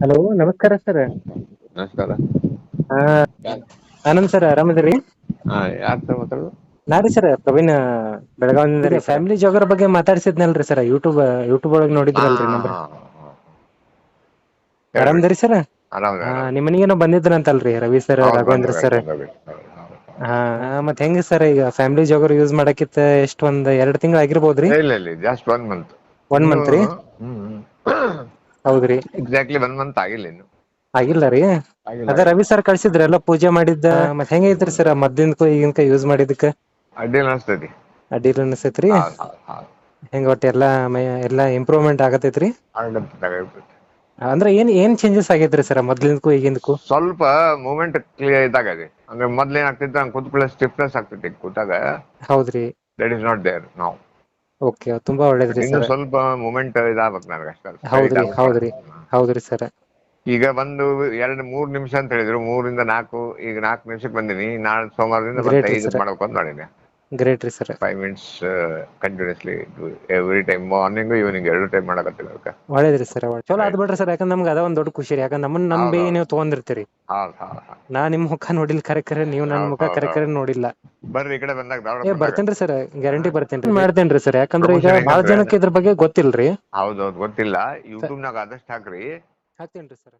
Hello ನಮಸ್ಕಾರ sir ನಮಸ್ಕಾರ. ಹಾ ಆನಂದ್ ಸರ್ ಆರಾಮದಿರಿ? ಹಾ ಯಾರ್ ಸರ್ ಮಾತಾಡೋದು? ನಾರಿ ಸರ್ ಪ್ರವೀಣ್ ಬೆಳಗಾವಿಂದ ರೀ ಫ್ಯಾಮಿಲಿ ಜಾಗರ್ ಬಗ್ಗೆ ಮಾತಾಡ್ಸಿದ್ನಲ್ರಿ ಸರ್ ಯೂಟ್ಯೂಬ್ ಯೂಟ್ಯೂಬ್ ಒಳಗೆ ನೋಡಿದ್ರಲ್ರಿ ನಂಬರ್. ಆರಾಮದಿರಿ ಸರ್ ನಿಮ್ಮ ಮನೆಗೇನೋ ಬಂದಿದ್ರಂತಲ್ರಿ ರವಿ ಸರ್ ರಾಘವೇಂದ್ರ ಸರ್ ಹಾ ಮತ್ ಹೆಂಗ ಸರ್ ಈಗ ಫ್ಯಾಮಿಲಿ ಜಾಗರ್ ಯೂಸ್ ಮಾಡಕ್ಕಿಂತ ಎಷ್ಟ್ ಒಂದ್ ಎರಡ್ ತಿಂಗಳ ಆಗಿರ್ಬೋದ್ರಿ? ಇಲ್ಲ ಇಲ್ಲ just one month one month ರೀ? ಹೌದ್ರಿ. ಎಕ್ಸಾಕ್ಟ್ಲಿ ಒನ್ ಮಂತ್ ಆಗಿಲ್ಲ ಇನ್ನು. ಆಗಿಲ್ಲ ರೀ. ಆಗಿಲ್ಲ. ಅದ ರವಿ ಸರ್ ಕಳ್ಸಿದ್ರ ಎಲ್ಲ ಪೂಜೆ ಮಾಡಿದ್ದ ಮತ್ ಹೆಂಗೈತ್ರಿ ಸರ್ ಮೊದ್ಲಿನ್ಕೂ ಈಗಿನಕ ಯೂಸ್ ಮಾಡಿದಕ್ಕ ಅಡ್ಡಿಲ್ಲ ಅನ್ಸ್ತೈತಿ. ಅಡ್ಡಿಲ್ಲ ಹೌದ್. ಹೆಂಗ ಒಟ್ಟ ಎಲ್ಲಾ ಎಲ್ಲಾ ಇಂಪ್ರೂವ್ಮೆಂಟ್ ಆಗತೈತ್ರಿ? ಅಂದ್ರೆ ಏನ್ ಏನ್ ಚೇಂಜಸ್ ಆಗೈತ್ರಿ ಸರ್ ಮೊದ್ಲಿಂದಕ್ಕೂ ಈಗಿಂದಕ್ಕೂ ಸ್ವಲ್ಪ ಮೂಮೆಂಟ್ ಕ್ಲಿಯರ್ ಇದ್ದಾಗ ಅಂದ್ರೆ ಮೊದ್ಲೇನ್ ಹಂಗೆ ಕೂತ್ ಪ್ಲಸ್ ಸ್ಟಿಫ್ನೆಸ್ ಆಗ್ತೈತಿ ಕೂತಾಗ. ಹೌದ್ರಿ. ದಟ್ ಇಸ್ ನಾಟ್ ದೇರ್ ನಾವು ಓಕೆ ತುಂಬಾ ಒಳ್ಳೇದ್ರಿ ಇನ್ನು ಸರ್ ಸ್ವಲ್ಪ ಮೊಮೆಂಟ್ ಇದಾಗಬೇಕು ನನಗೆ ಅಷ್ಟೇ ಹೌದ್ರಿ. ಹೌದ್ರಿ ಹೌದ್ರಿ ಸರ್ ಈಗ ಬಂದು ಎರಡು ಮೂರ್ ನಿಮಿಷ ಅಂತ ಹೇಳಿದ್ರು ಮೂರಿಂದ ನಾಲ್ಕು ಈಗ ನಾಲ್ಕು ನಿಮಿಷಕ್ಕೆ ಬಂದಿನಿ. ನಾಳೆ ಸೋಮವಾರದಿಂದ Great ಮತ್ತೆ ರೀ ಐದು sir. ಮಾಡ್ಬೇಕು ಅಂತ ಮಾಡಿನಿ ಗ್ರೇಟ್ ರೀ sir five minutes continuously every time morning evening ಎರಡು ಟೈಮ್ ಮಾಡಕತ್ತಿಲ್ಲ ಅದಕ್ಕೆ. ಒಳ್ಳೇದ್ರಿ ಸರ್ ಚಲೋ ಆದ್ ಬಿಡ್ರಿ ಸರ್ ಯಾಕಂದ್ರೆ ನಮ್ಗೆ ಅದ ಒಂದ್ ದೊಡ್ಡ ಖುಷಿ ರೀ. ಯಾಕಂದ್ರೆ ನಮ್ಮನ್ನ ನಂಬಿ. ನೀವು ತಗೊಂಡಿರ್ತೀರಿ. ಹೌದು ಹೌದ್ ಹೌದು. ನಾ ನಿಮ್ ಮುಖ ನೋಡಿಲ್ಲ ಕರೆ ಕರೆ ನೀವು ನನ್ನ ಹೌದ್ ಮುಖ ಕರೆ ಕರೆ. ನೋಡಿಲ್ಲ. ಬರ್ರಿ ಈ ಕಡೆ ಬಂದಾಗ ಧಾರವಾಡ ಏ ಬಂದಾಗ. ಬರ್ತೇನ್ರಿ ಸರ್ ಗ್ಯಾರಂಟಿ ಬರ್ತೇನ್ರಿ ಮಾಡ್ತೇನ್ರಿ ಸರ್ ಯಾಕಂದ್ರೆ ಈಗ Promotion ಬಹಳ ಹೆಂಗಂದ್ರೆ- ಜನಕ್ಕೆ ಇದ್ರ ಬಗ್ಗೆ ಗೊತ್ತಿಲ್ರಿ ಹೌದೌದು ಗೊತ್ತಿಲ್ಲ. ಯೂಟ್ಯೂಬ್ನಾಗ ಆದಷ್ಟು ಹಾಕ್ರಿ. ಹಾಕ್ತೇನ್ರಿ ಸರ್.